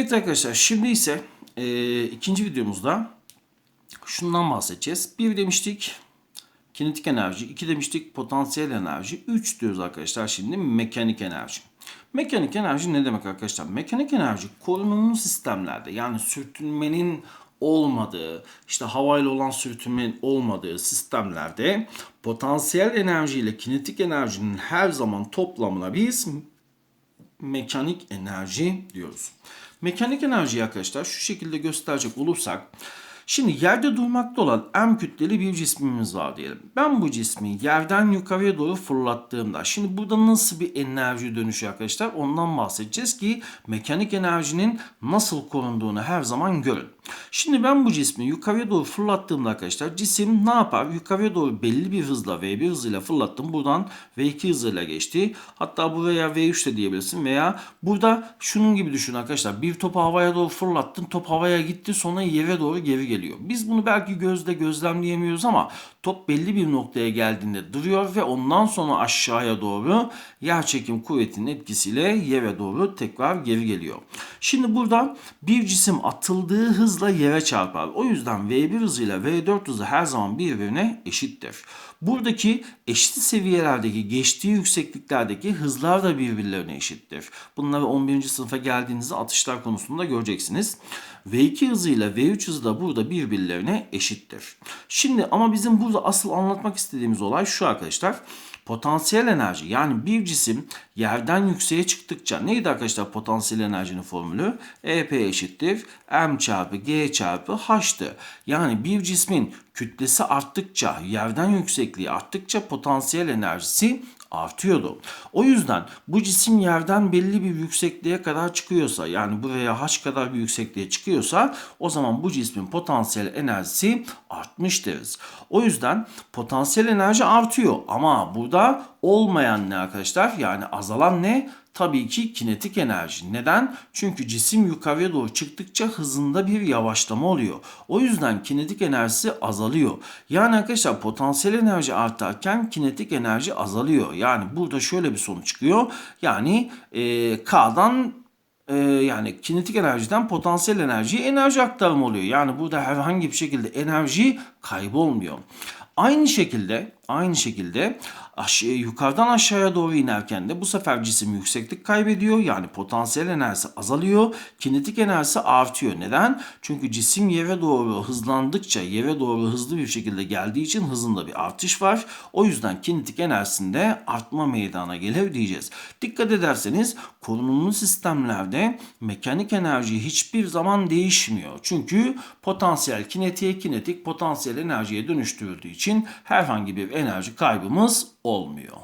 Evet arkadaşlar şimdi ise e, ikinci videomuzda şundan bahsedeceğiz. Bir demiştik kinetik enerji, iki demiştik potansiyel enerji, üç diyoruz arkadaşlar şimdi mekanik enerji. Mekanik enerji ne demek arkadaşlar? Mekanik enerji korunumlu sistemlerde yani sürtünmenin olmadığı, işte havayla olan sürtünmenin olmadığı sistemlerde potansiyel enerji ile kinetik enerjinin her zaman toplamına biz mekanik enerji diyoruz. Mekanik enerji arkadaşlar şu şekilde gösterecek olursak Şimdi yerde durmakta olan M kütleli bir cismimiz var diyelim. Ben bu cismi yerden yukarıya doğru fırlattığımda şimdi burada nasıl bir enerji dönüşü arkadaşlar ondan bahsedeceğiz ki mekanik enerjinin nasıl korunduğunu her zaman görün. Şimdi ben bu cismi yukarıya doğru fırlattığımda arkadaşlar cisim ne yapar? Yukarıya doğru belli bir hızla V1 hızıyla fırlattım. Buradan V2 hızıyla geçti. Hatta buraya V3 de diyebilirsin veya burada şunun gibi düşün arkadaşlar. Bir topu havaya doğru fırlattın. Top havaya gitti sonra yere doğru geri geliyor. Biz bunu belki gözle gözlemleyemiyoruz ama top belli bir noktaya geldiğinde duruyor ve ondan sonra aşağıya doğru yer çekim kuvvetinin etkisiyle yere doğru tekrar geri geliyor. Şimdi burada bir cisim atıldığı hızla yere çarpar. O yüzden V1 hızıyla V4 hızı her zaman birbirine eşittir. Buradaki eşit seviyelerdeki geçtiği yüksekliklerdeki hızlar da birbirlerine eşittir. Bunları 11. sınıfa geldiğinizde atışlar konusunda göreceksiniz. V2 hızıyla V3 hızı da burada birbirlerine eşittir. Şimdi ama bizim burada asıl anlatmak istediğimiz olay şu arkadaşlar. Potansiyel enerji yani bir cisim yerden yükseğe çıktıkça neydi arkadaşlar potansiyel enerjinin formülü? EP eşittir m çarpı g çarpı h'tı. Yani bir cismin kütlesi arttıkça yerden yüksekliği arttıkça potansiyel enerjisi artıyordu. O yüzden bu cisim yerden belli bir yüksekliğe kadar çıkıyorsa yani buraya h kadar bir yüksekliğe çıkıyorsa o zaman bu cismin potansiyel enerjisi artmış deriz. O yüzden potansiyel enerji artıyor ama burada olmayan ne arkadaşlar? Yani azalan ne? Tabii ki kinetik enerji. Neden? Çünkü cisim yukarıya doğru çıktıkça hızında bir yavaşlama oluyor. O yüzden kinetik enerjisi azalıyor. Yani arkadaşlar potansiyel enerji artarken kinetik enerji azalıyor. Yani burada şöyle bir sonuç çıkıyor. Yani e, K'dan e, yani kinetik enerjiden potansiyel enerjiye enerji aktarımı oluyor. Yani burada herhangi bir şekilde enerji kaybolmuyor. Aynı şekilde aynı şekilde aşağı, yukarıdan aşağıya doğru inerken de bu sefer cisim yükseklik kaybediyor. Yani potansiyel enerjisi azalıyor. Kinetik enerjisi artıyor. Neden? Çünkü cisim yere doğru hızlandıkça yere doğru hızlı bir şekilde geldiği için hızında bir artış var. O yüzden kinetik enerjisinde artma meydana gelir diyeceğiz. Dikkat ederseniz korunumlu sistemlerde mekanik enerji hiçbir zaman değişmiyor. Çünkü potansiyel kinetiğe kinetik potansiyel enerjiye dönüştürüldüğü için herhangi bir enerji kaybımız olmuyor.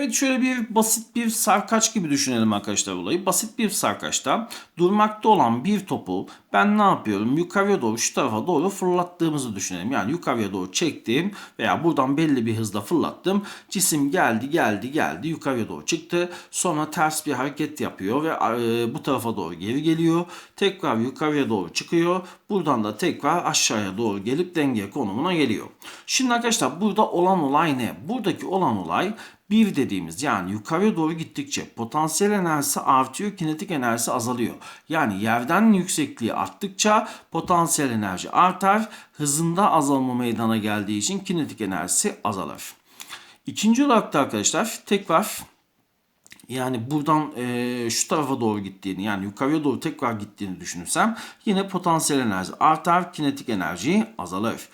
Evet şöyle bir basit bir sarkaç gibi düşünelim arkadaşlar olayı. Basit bir sarkaçta durmakta olan bir topu ben ne yapıyorum? Yukarıya doğru şu tarafa doğru fırlattığımızı düşünelim. Yani yukarıya doğru çektim veya buradan belli bir hızla fırlattım. Cisim geldi geldi geldi yukarıya doğru çıktı. Sonra ters bir hareket yapıyor ve e, bu tarafa doğru geri geliyor. Tekrar yukarıya doğru çıkıyor. Buradan da tekrar aşağıya doğru gelip denge konumuna geliyor. Şimdi arkadaşlar burada olan olay ne? Buradaki olan olay bir dediğimiz yani yukarıya doğru gittikçe potansiyel enerjisi artıyor, kinetik enerjisi azalıyor. Yani yerden yüksekliği arttıkça potansiyel enerji artar, hızında azalma meydana geldiği için kinetik enerjisi azalır. İkinci olarak da arkadaşlar tekrar yani buradan e, şu tarafa doğru gittiğini yani yukarıya doğru tekrar gittiğini düşünürsem yine potansiyel enerji artar, kinetik enerji azalır.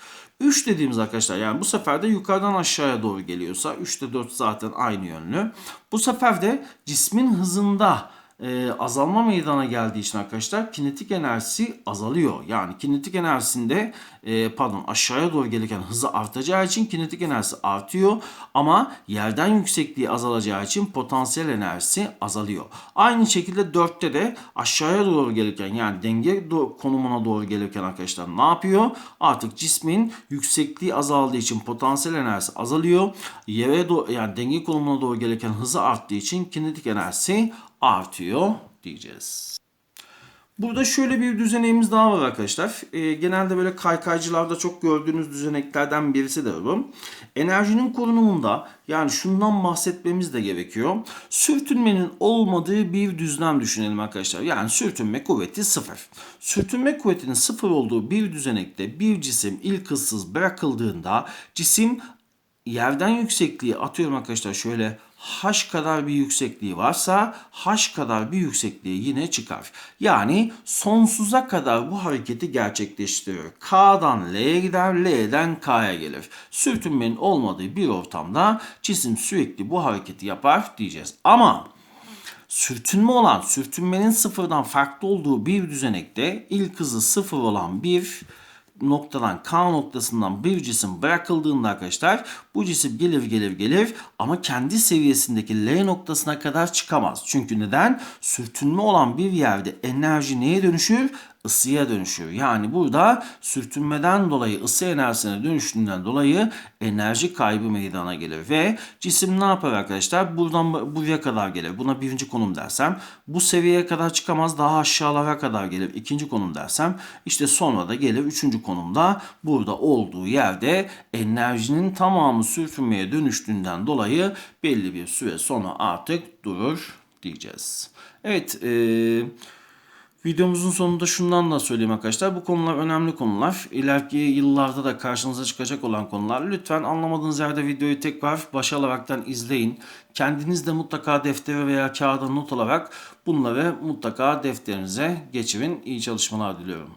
3 dediğimiz arkadaşlar yani bu sefer de yukarıdan aşağıya doğru geliyorsa 3 ile 4 zaten aynı yönlü. Bu sefer de cismin hızında e, azalma meydana geldiği için arkadaşlar kinetik enerjisi azalıyor. Yani kinetik enerjisinde e, pardon aşağıya doğru gelirken hızı artacağı için kinetik enerjisi artıyor. Ama yerden yüksekliği azalacağı için potansiyel enerjisi azalıyor. Aynı şekilde 4'te de aşağıya doğru gelirken yani denge konumuna doğru gelirken arkadaşlar ne yapıyor? Artık cismin yüksekliği azaldığı için potansiyel enerjisi azalıyor. Yere yani denge konumuna doğru gelirken hızı arttığı için kinetik enerjisi artıyor diyeceğiz. Burada şöyle bir düzeneğimiz daha var arkadaşlar. Ee, genelde böyle kaykaycılarda çok gördüğünüz düzeneklerden birisi de bu. Enerjinin korunumunda yani şundan bahsetmemiz de gerekiyor. Sürtünmenin olmadığı bir düzlem düşünelim arkadaşlar. Yani sürtünme kuvveti sıfır. Sürtünme kuvvetinin sıfır olduğu bir düzenekte bir cisim ilk hızsız bırakıldığında cisim yerden yüksekliği atıyorum arkadaşlar şöyle h kadar bir yüksekliği varsa h kadar bir yüksekliği yine çıkar. Yani sonsuza kadar bu hareketi gerçekleştiriyor. K'dan L'ye gider, L'den K'ya gelir. Sürtünmenin olmadığı bir ortamda cisim sürekli bu hareketi yapar diyeceğiz. Ama sürtünme olan, sürtünmenin sıfırdan farklı olduğu bir düzenekte ilk hızı sıfır olan bir noktadan K noktasından bir cisim bırakıldığında arkadaşlar bu cisim gelir gelir gelir ama kendi seviyesindeki L noktasına kadar çıkamaz. Çünkü neden? Sürtünme olan bir yerde enerji neye dönüşür? Isıya dönüşür. Yani burada sürtünmeden dolayı ısı enerjisine dönüştüğünden dolayı enerji kaybı meydana gelir ve cisim ne yapar arkadaşlar? Buradan buraya kadar gelir. Buna birinci konum dersem bu seviyeye kadar çıkamaz daha aşağılara kadar gelir. İkinci konum dersem işte sonra da gelir üçüncü konumda burada olduğu yerde enerjinin tamamı sürtünmeye dönüştüğünden dolayı belli bir süre sonra artık durur diyeceğiz. Evet eee Videomuzun sonunda şundan da söyleyeyim arkadaşlar. Bu konular önemli konular. İleriki yıllarda da karşınıza çıkacak olan konular. Lütfen anlamadığınız yerde videoyu tekrar başa alaraktan izleyin. Kendiniz de mutlaka deftere veya kağıda not alarak bunları mutlaka defterinize geçirin. İyi çalışmalar diliyorum.